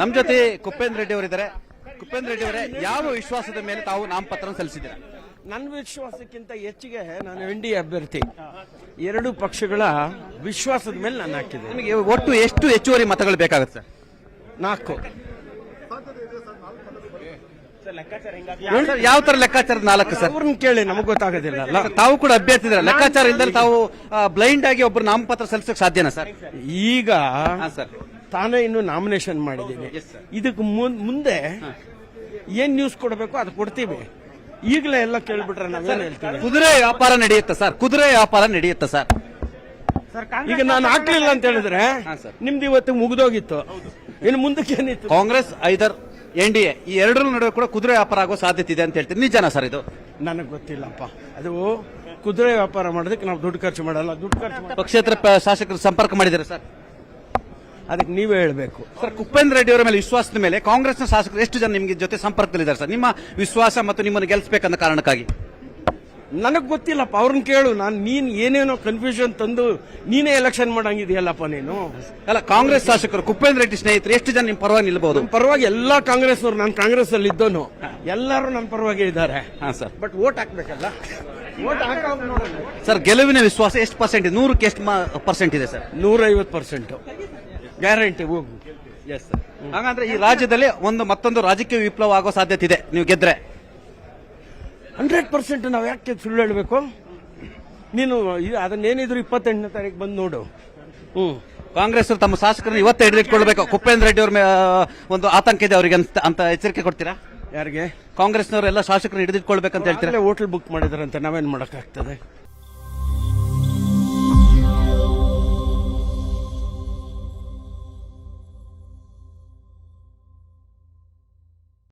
ನಮ್ಮ ಜೊತೆ ಕುಪೇಂದ್ರ ರೆಡ್ಡಿ ಅವರಿದ್ದಾರೆ. ಕುಪೇಂದ್ರ ರೆಡ್ಡಿ ಅವರೇ ಯಾವ ವಿಶ್ವಾಸದ ಮೇಲೆ ತಾವು ನಾಮಪತ್ರ ಸಲ್ಲಿಸಿದ್ದೀರಾ? ನನ್ನ ವಿಶ್ವಾಸಕ್ಕಿಂತ ಹೆಚ್ಚಿಗೆ ನಾನು ಎನ್ ಡಿ ಅಭ್ಯರ್ಥಿ. ಎರಡು ಪಕ್ಷಗಳ ವಿಶ್ವಾಸದ ಮೇಲೆ ನಾನು ಹಾಕಿದೆ ನಿಮಗೆ ಒಟ್ಟು ಎಷ್ಟು ಹೆಚ್ಚುವರಿ ಮತಗಳು ಬೇಕಾಗುತ್ತೆ ಸರ್? ನಾಲ್ಕು. ಸರ್, ಯಾವ ತರ ಲೆಕ್ಕಾಚಾರದ ನಾಲ್ಕು ಸರ್. ಅವ್ರನ್ನ ಕೇಳಿ ನಮಗೆ ಗೊತ್ತಾಗೋದಿಲ್ಲ. ಅಲ್ಲ ತಾವು ಕೂಡ ಅಭ್ಯರ್ಥಿ ಇದ್ದೀರಾ ಲೆಕ್ಕಾಚಾರ ಇಲ್ದಲ್ಲಿ ತಾವು ಬ್ಲೈಂಡ್ ಆಗಿ ಒಬ್ರು ನಾಮಪತ್ರ ಸಲ್ಲಿಸೋಕೆ ಸಾಧ್ಯನಾ ಸರ್? ಈಗ ಹಾ ಸರ್. ತಾನೇ ಇನ್ನು ನಾಮಿನೇಷನ್ ಮಾಡಿದ್ದೀನಿ. ಇದಕ್ಕೆ ಮುಂದೆ ಏನ್ ನ್ಯೂಸ್ ಕೊಡಬೇಕು ಅದು ಕೊಡ್ತೀವಿ. ಈಗಲೇ ಎಲ್ಲ ಕೇಳ್ಬಿಟ್ರೆ ನಾವೇನು ಹೇಳ್ತೀವಿ? ಕುದುರೆ ವ್ಯಾಪಾರ ನಡೆಯುತ್ತಾ ಸರ್ ಕುದುರೆ ವ್ಯಾಪಾರ ನಡೆಯುತ್ತಾ ಸರ್ ಈಗ ನಾನು ಹಾಕ್ಲಿಲ್ಲ ಅಂತ ಹೇಳಿದ್ರೆ. ನಿಮ್ದು ಇವತ್ತು ಮುಗಿದೋಗಿತ್ತು. ಇನ್ನು ಮುಂದಕ್ಕೆ ಏನಿತ್ತು? Congress either N D A ಈ ಎರಡರ ನಡುವೆ ಕೂಡ ಕುದುರೆ ವ್ಯಾಪಾರ ಆಗೋ ಸಾಧ್ಯತೆ ಇದೆ ಅಂತ ಹೇಳ್ತೀನಿ ನಿಜನಾ ಸರ್ ಇದು? ನನಗೆ ಗೊತ್ತಿಲ್ಲಪ್ಪ. ಅದು ಕುದುರೆ ವ್ಯಾಪಾರ ಮಾಡೋದಕ್ಕೆ ನಾವು ದುಡ್ಡು ಖರ್ಚು ಮಾಡಲ್ಲ. ದುಡ್ಡು ಖರ್ಚು ಪಕ್ಷೇತರ ಶಾಸಕರು ಸಂಪರ್ಕ ಮಾಡಿದ್ದಾರೆ ಸರ್ ಅದಕ್ಕೆ ನೀವೇ ಹೇಳಬೇಕು. ಸರ್ ಕುಪ್ಪೇಂದ್ರ ರೆಡ್ಡಿ ಅವರ ಮೇಲೆ ವಿಶ್ವಾಸದ ಮೇಲೆ ಕಾಂಗ್ರೆಸ್ನ ಶಾಸಕರು ಎಷ್ಟು ಜನ ನಿಮಗೆ ಜೊತೆ ಸಂಪರ್ಕದಲ್ಲಿದ್ದಾರೆ ಸರ್? ನಿಮ್ಮ ವಿಶ್ವಾಸ ಮತ್ತು ನಿಮ್ಮನ್ನು ಗೆಲ್ಲಿಸಬೇಕನ್ನೋ ಕಾರಣಕ್ಕಾಗಿ. ನನಗೆ ಗೊತ್ತಿಲ್ಲಪ್ಪ ಅವ್ರನ್ನ ಕೇಳು. ನಾನು ನೀನ್ ಏನೇನೋ ಕನ್ಫ್ಯೂಷನ್ ತಂದು ನೀನೇ ಎಲೆಕ್ಷನ್ ಮಾಡಂಗಿದೆಯಲ್ಲಪ್ಪ ನೀನು? ಅಲ್ಲ ಕಾಂಗ್ರೆಸ್ ಶಾಸಕರು ಕುಪೇಂದ್ರ ರೆಡ್ಡಿ ಸ್ನೇಹಿತರು ಎಷ್ಟು ಜನ ನಿಮ್ಮ ಪರವಾಗಿ ನಿಲ್ಬಹುದು ನಮ್ಮ ಪರವಾಗಿ ಎಲ್ಲಾ ಕಾಂಗ್ರೆಸ್ನವ್ರು ನಾನು ಕಾಂಗ್ರೆಸ್ ಅಲ್ಲಿ ಇದ್ದೋನು. ಎಲ್ಲರೂ ನನ್ನ ಪರವಾಗಿ ಇದ್ದಾರೆ. ಹಾಂ ಸರ್ ಬಟ್ ವೋಟ್ ಹಾಕ್ಬೇಕಲ್ಲ? ವೋಟ್ ನೋಡೋಣ ಸರ್ ಗೆಲುವಿನ ವಿಶ್ವಾಸ ಎಷ್ಟು ಪರ್ಸೆಂಟ್ ಇದೆ ನೂರಕ್ಕೆ ಎಷ್ಟು ಪರ್ಸೆಂಟ್ ಇದೆ ಸರ್ ನೂರೈವತ್ತು ಪರ್ಸೆಂಟ್ ಗ್ಯಾರಂಟಿ ಹೋಗು. ಎಸ್ ಸರ್ ಹಾಗಂದ್ರೆ ಈ ರಾಜ್ಯದಲ್ಲಿ ಒಂದು ಮತ್ತೊಂದು ರಾಜಕೀಯ ವಿಪ್ಲವ ಆಗೋ ಸಾಧ್ಯತೆ ಇದೆ ನೀವು ಗೆದ್ರೆ. ಹಂಡ್ರೆಡ್ ಪರ್ಸೆಂಟ್ ನಾವು ಯಾಕೆ ಸುಳ್ಳು ಹೇಳಬೇಕು? ನೀನು ಇದು ಅದನ್ನೇನಿದ್ರು ಇಪ್ಪತ್ತೆಂಟನೇ ತಾರೀಕು ಬಂದು ನೋಡು. ಹ್ಞೂ. ಕಾಂಗ್ರೆಸ್ ತಮ್ಮ ಶಾಸಕರನ್ನು ಇವತ್ತೇ ಹಿಡಿದಿಟ್ಕೊಳ್ಬೇಕು. ಕುಪೇಂದ್ರ ರೆಡ್ಡಿ ಅವ್ರ ಮೇ- ಒಂದು ಆತಂಕ ಇದೆ ಅವರಿಗೆ ಅಂತ ಅಂತ ಎಚ್ಚರಿಕೆ ಕೊಡ್ತೀರಾ? ಯಾರಿಗೆ? ಕಾಂಗ್ರೆಸ್ನವರು ಎಲ್ಲ ಶಾಸಕರು ಹಿಡಿದಿಟ್ಕೊಳ್ಬೇಕಂತ ಹೇಳ್ತೀರಾ? ಹೋಟೆಲ್ ಬುಕ್ ಮಾಡಿದ್ರಂತೆ ನಾವೇನ್ ಮಾಡಕ್ಕಾಗ್ತದೆ?